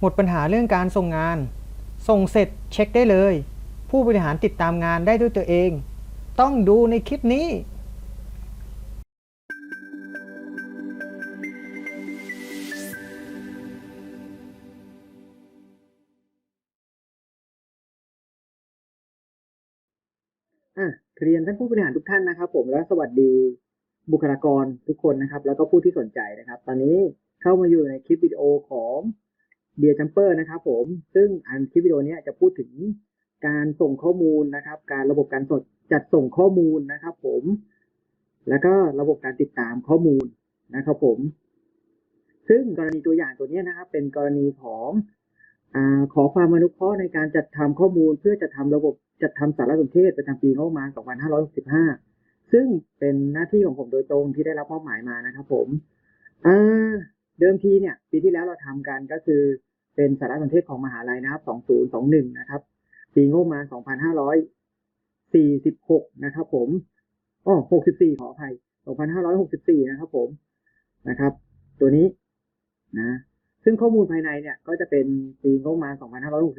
หมดปัญหาเรื่องการส่งงาน ส่งเสร็จเช็คได้เลย ผู้บริหารติดตามงานได้ด้วยตัวเอง ต้องดูในคลิปนี้อะเรียนท่านผู้บริหารทุกท่านนะครับผมและสวัสดีบุคลากรทุกคนนะครับ แล้วก็ผู้ที่สนใจนะครับ ตอนนี้เข้ามาอยู่ในคลิปวิดีโอของ เดียจัมเปอร์นะครับผม ซึ่งอันคลิปวิดีโอนี้จะพูดถึงการส่งข้อมูลนะครับ การระบบการสดจัดส่งข้อมูลนะครับ ผม แล้วก็ระบบการติดตามข้อมูลนะครับ ผม ซึ่งกรณีตัวอย่างตัวนี้นะครับ เป็นกรณีของอขอความอนุเคราะห์ในการจัดทำข้อมูล เพื่อจะทำระบบจัดทำสารสนเทศประจำปีงบประมาณ 2565 ซึ่งเป็นหน้าที่ของผมโดยตรงที่ได้รับมอบหมายมานะครับ ผมเดิมทีเนี่ย ปีที่แล้วเราทำกันก็คือ เป็นสารสนเทศของมหาลัยนะครับ 2021 นะครับ ปีงบประมาณ 2546 นะครับ ผมอ๋อ64 ขออภัย 2564 นะครับ ผม นะครับ ตัวนี้ นะ ซึ่งข้อมูลภายในเนี่ย ก็จะเป็นปีงบประมาณ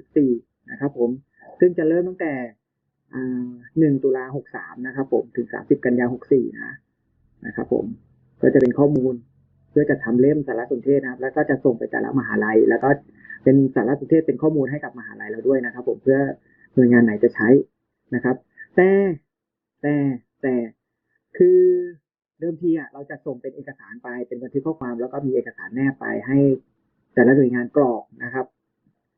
2564 นะครับ ผม ซึ่งจะเริ่มตั้งแต่อ่า1ตุลา63 นะครับ ผม ถึง 30 กันยา64 นะ นะครับ ผม ก็จะเป็นข้อมูลเพื่อจะทำเล่มสารสนเทศนะครับ แล้วก็จะส่งไปแต่ละมหาลัย แล้วก็ เป็นสารสนเทศเป็นข้อมูลให้กับมหาลัยเราด้วยนะครับ ผมเพื่อหน่วยงานไหนจะใช้นะครับ แต่แต่แต่คือเดิมทีอะเราจะส่งเป็นเอกสารไปเป็นบันทึกข้อความ แล้วก็มีเอกสารแนบไปให้แต่ละหน่วยงานกรอกนะครับ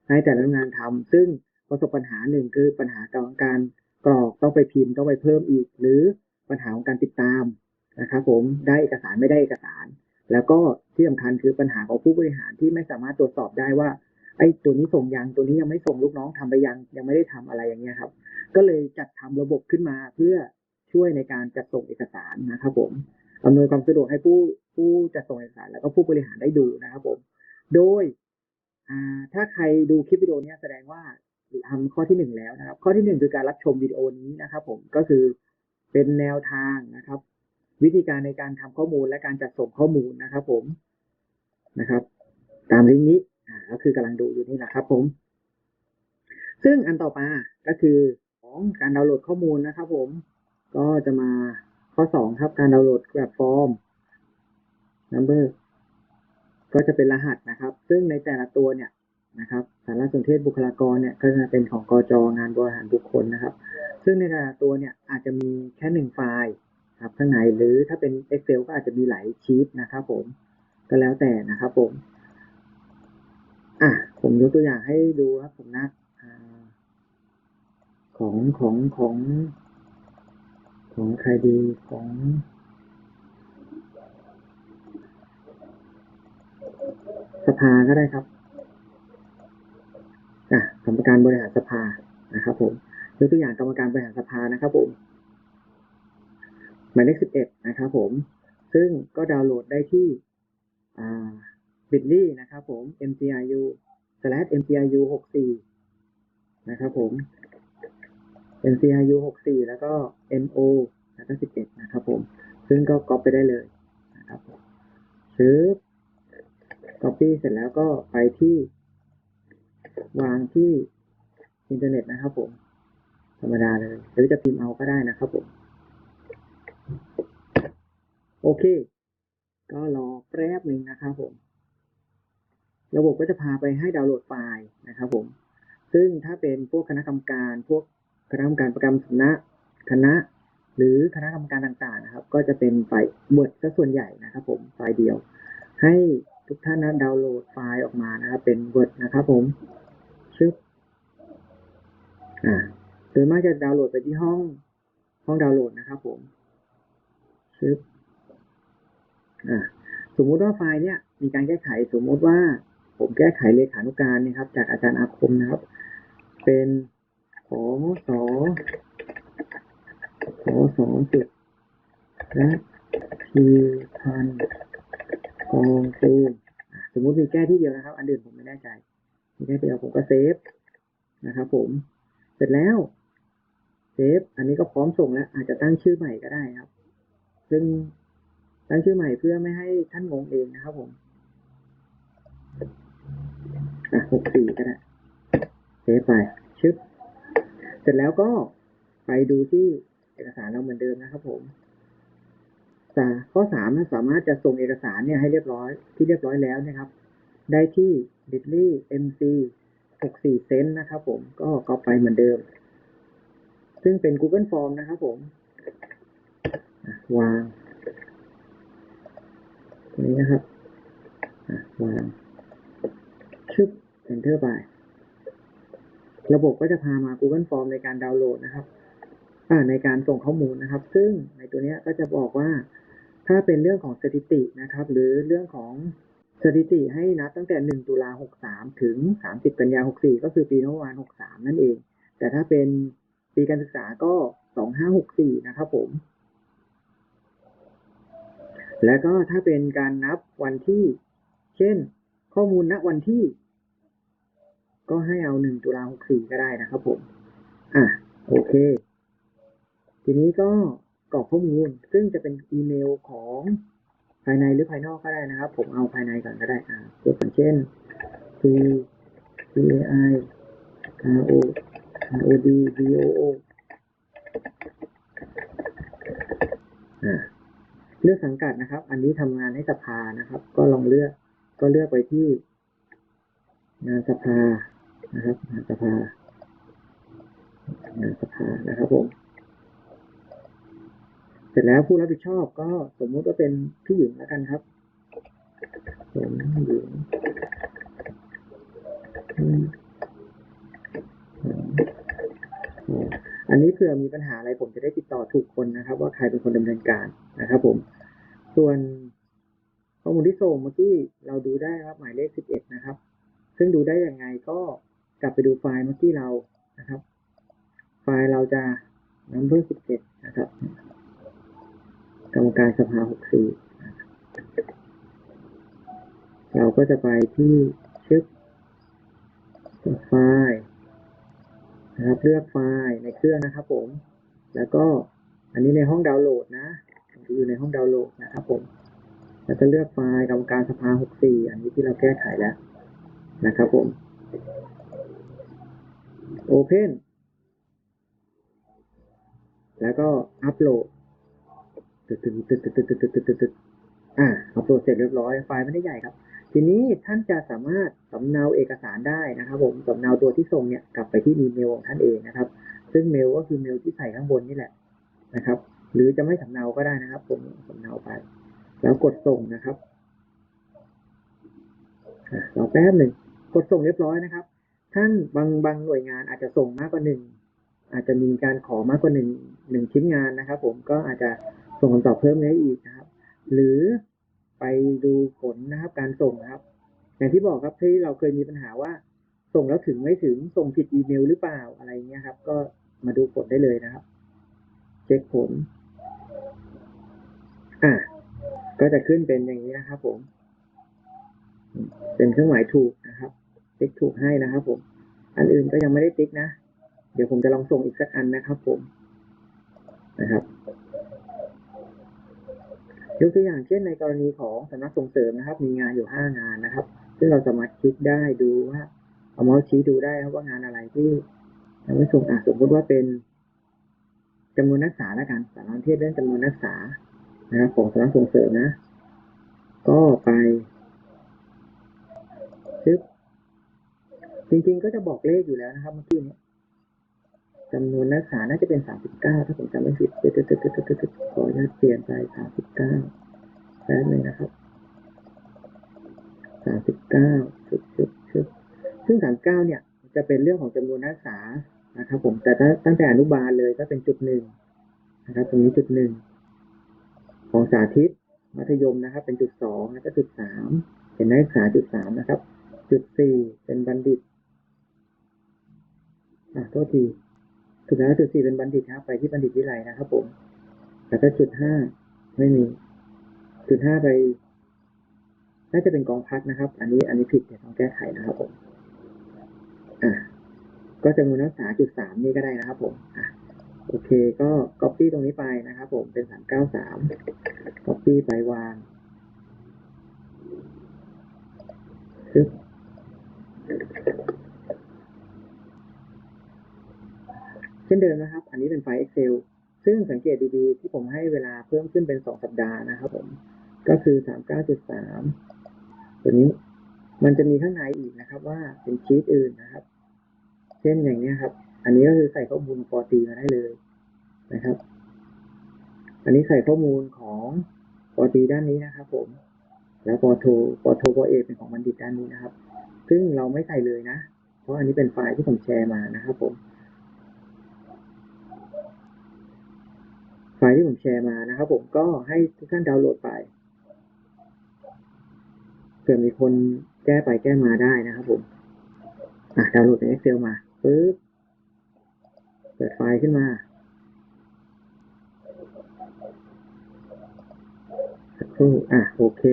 ให้แต่ละหน่วยงานทำซึ่งประสบปัญหาหนึ่งคือปัญหาของการกรอกต้องไปพิมพ์ต้องไปเพิ่มอีก หรือปัญหาของการติดตามนะครับผมได้เอกสารไม่ได้เอกสาร แล้วก็ที่สำคัญคือปัญหาของผู้บริหารที่ไม่สามารถตรวจสอบได้ว่า ไอ้ตัวนี้ส่งยังตัวนี้ยังไม่ส่งลูกน้องทำไปยังยังไม่ได้ทำอะไรอย่างเงี้ยครับ ก็เลยจัดทำระบบขึ้นมาเพื่อช่วยในการจัดส่งเอกสารนะครับผมอำนวยความสะดวกให้ผู้ผู้จัดส่งเอกสาร แล้วก็ผู้บริหารได้ดูนะครับผม โดยอ่าถ้าใครดูคลิปวิดีโอนี้แสดงว่าทำข้อที่หนึ่งแล้วนะครับ ข้อที่หนึ่งคือการรับชมวิดีโอนี้นะครับผมก็คือเป็นแนวทางนะครับ วิธีการในการทำข้อมูลและการจัดส่งข้อมูลนะครับผมนะครับ ตามลิงก์นี้ ก็คือกำลังดูอยู่นี่นะครับผม ซึ่งอันต่อมาก็คือของการดาวน์โหลดข้อมูลนะครับผม ก็จะมาข้อสองครับ การดาวน์โหลดแบบฟอร์ม number ก็จะเป็นรหัสนะครับ ซึ่งในแต่ละตัวเนี่ยนะครับสารสนเทศบุคลากรเนี่ยก็จะเป็นของกอจงานบริหารบุคคลนะครับ ซึ่งในแต่ละตัวเนี่ยอาจจะมีแค่หนึ่งไฟล์ครับข้างในหรือถ้าเป็น Excel ก็อาจจะมีหลายชีตนะครับผมก็แล้วแต่นะครับผม อะผมยกตัวอย่างให้ดูครับผมนะอของของของของใครดีของสภาก็ได้ครับอะกรรมการบริหารสภานะครับ ผมยกตัวอย่างกรรมการบริหารสภานะครับผมหมายเลขสิบเอ็ดนะครับผม ซึ่งก็ดาวน์โหลดได้ที่อ่า bit.ly นะครับผม mciu slash mciu หกสี่นะครับผม mciu หกสี่แล้วก็ no แล้วก็สิบเอ็ดนะครับผม ซึ่งก็ก๊อปไปได้เลยนะครับผมซื้อ Copy เสร็จแล้วก็ไปที่ วางที่อินเทอร์เน็ตนะครับผม ธรรมดาเลย หรือจะพิมพ์เอาก็ได้นะครับผม โอเค ก็รอแป๊บหนึ่งนะครับผม ระบบก็จะพาไปให้ดาวน์โหลดไฟล์นะครับผม ซึ่งถ้าเป็นพวกคณะกรรมการ พวกคณะกรรมการประจำสำนักคณะ หรือคณะกรรมการต่างๆนะครับ ก็จะเป็นไฟล์เวิร์ดซะส่วนใหญ่นะครับผม ไฟล์เดียว ให้ทุกท่านนั้นดาวน์โหลดไฟล์ออกมานะครับเป็น Word นะครับผมชึบอ่าโดยมากจะดาวน์โหลดไปที่ห้องห้องดาวน์โหลดนะครับผมชึบอ่าสมมุติว่าไฟล์เนี้ยมีการแก้ไขสมมุติว่า ผมแก้ไขเลขานุการนะครับ จากอาจารย์อาคมนะครับ เป็นขอสอขอสอจุดและพีพันกองตูมสมมติมีแก้ที่เดียวนะครับ อันอื่นผมไม่แน่ใจมีแค่เดียวผมก็เซฟนะครับ ผมเสร็จแล้วเซฟอันนี้ก็พร้อมส่งแล้ว อาจจะตั้งชื่อใหม่ก็ได้ครับ ซึ่งตั้งชื่อใหม่เพื่อไม่ให้ท่านงงเองนะครับผม อะหกสี่ก็ได้เซฟไปชึบเสร็จแล้วก็ไปดูที่เอกสารเราเหมือนเดิมนะครับผมแต่ข้อสามนะสามารถจะส่งเอกสารเนี่ยให้เรียบร้อยที่เรียบร้อยแล้วนะครับ ได้ที่ bitly mc 64 เซนนะครับผมก็ก๊อปไปเหมือนเดิม ซึ่งเป็น Google Form นะครับผมวางตรงนี้นะครับวาง ชึบ enter ไป ระบบก็จะพามา Google Form ในการดาวน์โหลดนะครับในการส่งข้อมูลนะครับ ซึ่งในตัวนี้ก็จะบอกว่า ถ้าเป็นเรื่องของสถิตินะครับ หรือเรื่องของสถิติให้นับตั้งแต่ 1 ตุลา63 ถึง 30 กันยา 64 ก็คือปีงบประมาณ63 นั่นเอง แต่ถ้าเป็นปีการศึกษาก็ 2564 นะครับผม แล้วก็ถ้าเป็นการนับวันที่ เช่น ข้อมูลณวันที่ ก็ให้เอา1ตุลา64ก็ได้นะครับผม อะโอเค ทีนี้ก็กรอกข้อมูล ซึ่งจะเป็นอีเมลของภายในหรือภายนอกก็ได้นะครับ ผมเอาภายในก่อนก็ได้ อ่ายกตัวอย่างเช่น c c a i r o r o d v o o อ่าเลือกสังกัดนะครับ อันนี้ทำงานให้สภานะครับ ก็ลองเลือก ก็เลือกไปที่งานสภา นะครับสภางานสภานะครับผมเสร็จแล้วผู้รับผิดชอบก็สมมุติว่าเป็นพี่หญิงแล้วกันครับผมหญิงอันนี้เผื่อมีปัญหาอะไรผมจะได้ติดต่อถูกคนนะครับ ว่าใครเป็นคนดำเนินการนะครับ ผม ส่วนข้อมูลที่ส่งเมื่อกี้เราดูได้ครับหมายเลขสิบเอ็ดนะครับ ซึ่งดูได้ยังไงก็ กลับไปดูไฟล์เมื่อกี้เรานะครับ ไฟล์เราจะ number สิบเจ็ดนะครับ กรรมการสภา 64 เราก็จะไปที่ชึบไฟล์นะครับ เลือกไฟล์ในเครื่องนะครับผม แล้วก็อันนี้ในห้องดาวน์โหลดนะอยู่ในห้องดาวน์โหลดนะครับผม แล้วก็เลือกไฟล์กรรมการสภา 64 อันนี้ที่เราแก้ไขแล้วนะครับผม Open แล้วก็อัปโหลดตึ๊ดตึ๊ดตึ๊ดตึ๊ดตึ๊ดตึ๊ดตึ๊ดตึ๊ดตึ๊ดอ่าอัปโหลดเสร็จเรียบร้อยไฟล์ไม่ได้ใหญ่ครับ ทีนี้ท่านจะสามารถสำเนาเอกสารได้นะครับ ผมสำเนาตัวที่ส่งเนี่ยกลับไปที่อีเมลของท่านเองนะครับ ซึ่งเมลก็คือเมลที่ใส่ข้างบนนี่แหละนะครับ หรือจะไม่สำเนาก็ได้นะครับ ผมสำเนาไป แล้วกดส่งนะครับอะรอแป๊บหนึ่งกดส่งเรียบร้อยนะครับ ท่านบางบางหน่วยงานอาจจะส่งมากกว่าหนึ่งอาจจะมีการขอมากกว่าหนึ่งหนึ่งชิ้นงานนะครับ ผมก็อาจจะส่งคำตอบเพิ่มได้อีกนะครับ หรือไปดูผลนะครับการส่งนะครับ อย่างที่บอกครับที่เราเคยมีปัญหาว่า ส่งแล้วถึงไม่ถึงส่งผิดอีเมลหรือเปล่าอะไรเงี้ยครับ ก็มาดูผลได้เลยนะครับ เช็คผลอ่าก็จะขึ้นเป็นอย่างนี้นะครับผม เป็นเครื่องหมายถูก ติ๊กถูกให้นะครับผม อันอื่นก็ยังไม่ได้ติ๊กนะ เดี๋ยวผมจะลองส่งอีกสักอันนะครับผม นะครับยกตัวอย่างเช่นในกรณีของสำนักส่งเสริมนะครับ มีงานอยู่ห้างานนะครับ ซึ่งเราสามารถคลิกได้ดูว่าเอาเมาส์ชี้ดูได้ครับว่างานอะไรที่ยังไม่ส่งอะสมมติว่าเป็นจำนวนนักศึกษาแล้วกันสารเทศเรื่องจำนวนนักศึกษานะครับของสำนักส่งเสริมนะ ก็ไปซึบ จริงๆก็จะบอกเลขอยู่แล้วนะครับเมื่อกี้นี้จำนวนนักศึกษาน่าจะเป็นสามสิบเก้าถ้าผมจำไม่ผิดเดี๋ยวๆๆๆๆขออนุญาตเปลี่ยนไปสามสิบเก้าแป๊บนึงนะครับสามสิบเก้าชึบชึบชึบซึ่งสามเก้าเนี่ย จะเป็นเรื่องของจำนวนนักศึกษานะครับ ผมแต่ถ้าตั้งแต่อนุบาลเลยก็เป็นจุดหนึ่งนะครับ ตรงนี้จุดหนึ่งของสาธิตมัธยมนะครับ เป็นจุดสองแล้วก็จุดสามเป็นนักศึกษาจุดสามนะครับ จุดสี่เป็นบัณฑิต อะโทษทีสุดท้ายจุดสี่เป็นบัณฑิตครับไปที่บัณฑิตวิไลนะครับผม แล้วก็จุดห้าไม่มี จุดห้าไป น่าจะเป็นกองพัดนะครับ อันนี้อันนี้ผิดเดี๋ยวต้องแก้ไขนะครับผม อะก็จำนวนนักศึกษาจุดสามนี่ก็ได้นะครับ ผมอะโอเค ก็ copy ตรงนี้ไปนะครับ ผม เป็นสามเก้าสาม copy ไปวางซึบ ช่น เดิมนะครับ อันนี้เป็นไฟล์ Excel ซึ่งสังเกตดีๆ ที่ผมให้เวลาเพิ่มขึ้นเป็น 2 สัปดาห์นะครับผม ก็คือ 39.3 ตัวนี้มันจะมีข้างในอีกนะครับว่าเป็นชีตอื่นนะครับ เช่นอย่างนี้ครับ อันนี้ก็คือใส่ข้อมูลปอตีมาได้เลยนะครับ อันนี้ใส่ข้อมูลของปอตีด้านนี้นะครับ ผม แล้วปอโทปอโทปอเอเป็นของบัณฑิตด้านนี้นะครับ ซึ่งเราไม่ใส่เลยนะ เพราะอันนี้เป็นไฟล์ที่ผมแชร์มานะครับ ผม ไฟล์ที่ผมแชร์มานะครับ ผมก็ให้ทุกท่านดาวน์โหลดไปเผื่อมีคนแก้ไปแก้มาได้นะครับ ผมอะดาวน์โหลดใน Excel มาปึ๊บเปิดไฟล์ขึ้นมาสักครู่อะโอเค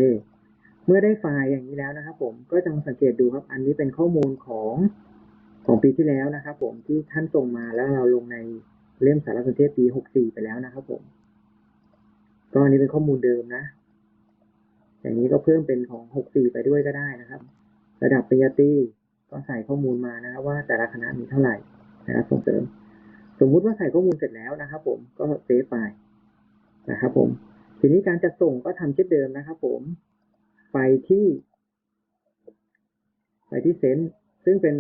เมื่อได้ไฟล์อย่างนี้แล้วนะครับ ผมก็จะสังเกตดูครับ อันนี้เป็นข้อมูลของของปีที่แล้วนะครับ ผมที่ท่านส่งมาแล้วเราลงใน เล่มสารสนเทศปี 64 ไปแล้วนะครับผม ก็อันนี้เป็นข้อมูลเดิมนะ อย่างนี้ก็เพิ่มเป็นของ 64 ไปด้วยก็ได้นะครับ ระดับปริญญาตรีก็ใส่ข้อมูลมานะครับ ว่าแต่ละคณะมีเท่าไหร่นะครับส่งเสริม สมมุติว่าใส่ข้อมูลเสร็จแล้วนะครับ ผมก็เซฟไปนะครับ ผม ทีนี้การจะส่งก็ทำเช่นเดิมนะครับ ผมไปที่ ไปที่เซนต์ซึ่งเป็น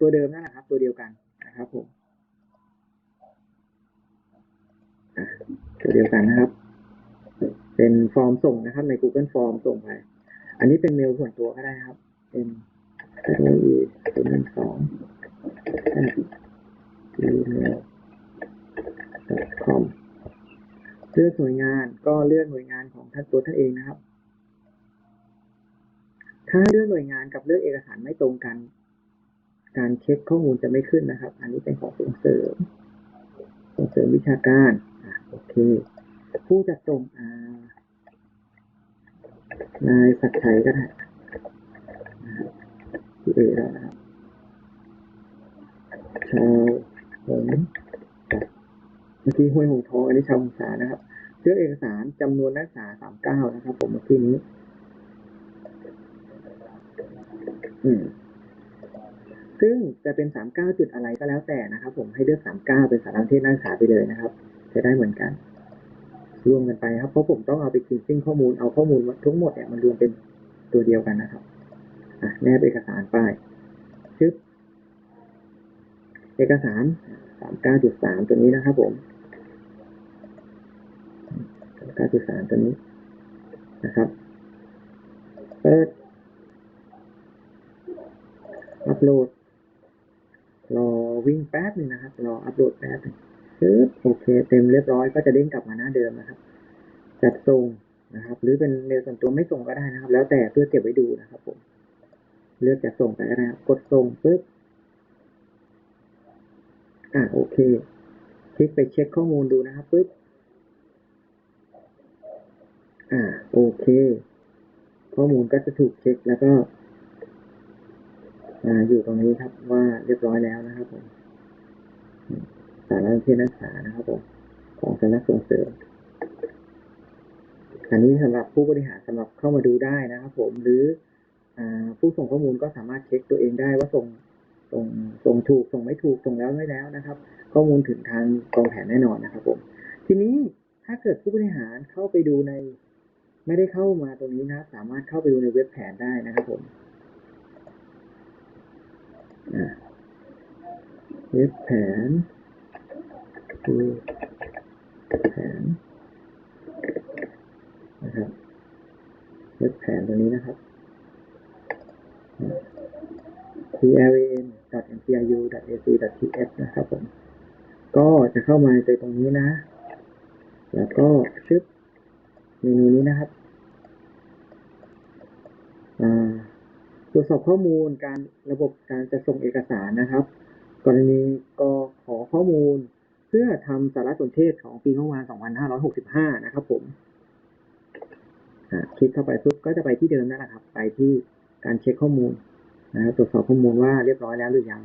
ตัวเดิมนั่นแหละครับ ตัวเดียวกันนะครับผมอะ ตัวเดียวกันนะครับ เป็นฟอร์มส่งนะครับ ใน Google Form ส่งไป อันนี้เป็นเมลส่วนตัวก็ได้ครับ เป็น w e ศูนย์หนึ่งสอง gmail com เลือกหน่วยงานก็เลือกหน่วยงานของท่านตัวท่านเองนะครับ ถ้าเลือกหน่วยงานกับเลือกเอกสารไม่ตรงกัน การเช็คข้อมูลจะไม่ขึ้นนะครับ อันนี้เป็นของส่งเสริมส่งเสริมวิชาการ โอเค ผู้จัดส่งอ่านายสักดิ์ชัยก็ได้นะครับที่เอแล้วนะครับชาวหงเมื่อกี้ห้วยหงทองอันนี้ชาวหงสานะครับเลือกเอกสารจำนวนนักศึกษาสามเก้านะครับ ผมเมื่อกี้นี้ อืมซึ่งจะเป็นสามเก้าจุดอะไรก็แล้วแต่นะครับ ผมให้เลือกสามเก้าเป็นสารเทศนักศึกษาไปเลยนะครับ จะได้เหมือนกัน รวมกันไปครับ เพราะผมต้องเอาไปคิดซิ่งข้อมูล เอาข้อมูลทั้งหมดเนี่ยมันรวมเป็นตัวเดียวกันนะครับอะแนบเอกสารไปชึบเอกสารสามเก้าจุดสามตัวนี้นะครับผมสามเก้าจุดสามตัวนี้นะครับ เปิด อัปโหลด รอวิ่งแป๊บหนึงนะครับ รออัปโหลดแป๊บหนึง ปึ๊บโอเคเต็มเรียบร้อยก็จะเด้งกลับมาหน้าเดิมนะครับ จัดส่งนะครับ หรือเป็นเมลส่วนตัวไม่ส่งก็ได้นะครับ แล้วแต่เพื่อเก็บไว้ดูนะครับผมเลือกจะส่งไปก็ได้ครับกดส่งปึ๊บอ่าโอเค คลิกไปเช็คข้อมูลดูนะครับปึ๊บอ่าโอเค ข้อมูลก็จะถูกเช็คแล้วก็อ่าอยู่ตรงนี้ครับว่าเรียบร้อยแล้วนะครับผม สารเทนักศึกษานะครับผมของสำนักส่งเสริม อันนี้สำหรับผู้บริหารสำหรับเข้ามาดูได้นะครับผมหรืออผู้ส่งข้อมูลก็สามารถเช็คตัวเองได้ว่าส่งส่งส่งถูกส่งไม่ถูกส่งแล้วไม่แล้วนะครับ ข้อมูลถึงทางกองแผนแน่นอนนะครับผมทีนี้ถ้าเกิดผู้บริหารเข้าไปดูใน ไม่ได้เข้ามาตรงนี้นะสามารถเข้าไปดูในเว็บแผนได้นะครับผมเว็บแผน ดูแผนนะครับเว็บแผนตรงนี้นะครับ tran.mciu.ac.th นะครับผม ก็จะเข้ามาในตรงนี้นะ แล้วก็ชึบเมนูนี้นะครับอ่าตรวจสอบข้อมูลการระบบการจะส่งเอกสารนะครับ กรณีก็ขอข้อมูล เพื่อทำสารสนเทศของปีงบประมาณ 2565 นะครับผมคลิกเข้าไปปุ๊บก็จะไปที่เดิมนั่นแหละครับ ไปที่การเช็คข้อมูลนะตรวจสอบข้อมูลว่าเรียบร้อยแล้วหรือยัง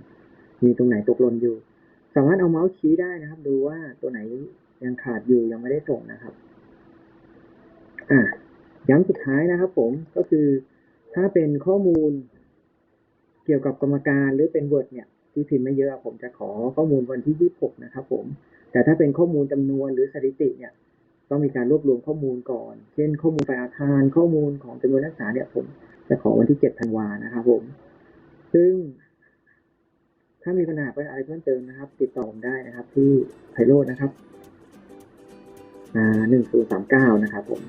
มีตรงไหนตกหล่นอยู่ สามารถเอาเมาส์ชี้ได้นะครับ ดูว่าตัวไหนยังขาดอยู่ยังไม่ได้ส่งนะครับ อะย้ำสุดท้ายนะครับ ผมก็คือถ้าเป็นข้อมูลเกี่ยวกับกรรมการหรือเป็น Word เนี่ย ที่พิมพ์ไม่เยอะผมจะขอข้อมูลวันที่ 26 นะครับผม แต่ถ้าเป็นข้อมูลจำนวนหรือสถิติเนี่ยต้องมีการรวบรวมข้อมูลก่อน เช่น ข้อมูลฝ่ายอาคาร ข้อมูลของจำนวนนักศึกษาเนี่ยผมจะขอวันที่ 7 ธันวานะครับผม ซึ่ง ถ้ามีปัญหาอะไรเพิ่มเติมนะครับ ติดต่อผมได้นะครับ ที่ไพโรจนะครับหนึ่งศูนย์สามเก้านะครับผม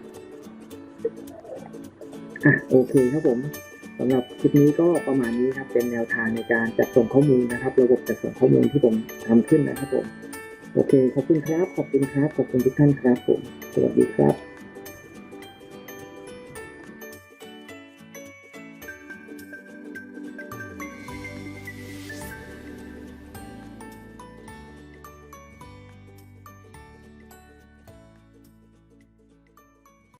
อะโอเคครับผม สำหรับคลิปนี้ก็ประมาณนี้ครับเป็นแนวทางในการจัดส่งข้อมูลนะครับ ระบบจัดส่งข้อมูลที่ผมทำขึ้นนะครับผมโอเคขอบคุณครับขอบคุณครับขอบคุณทุกท่านครับผมสวัสดีครับ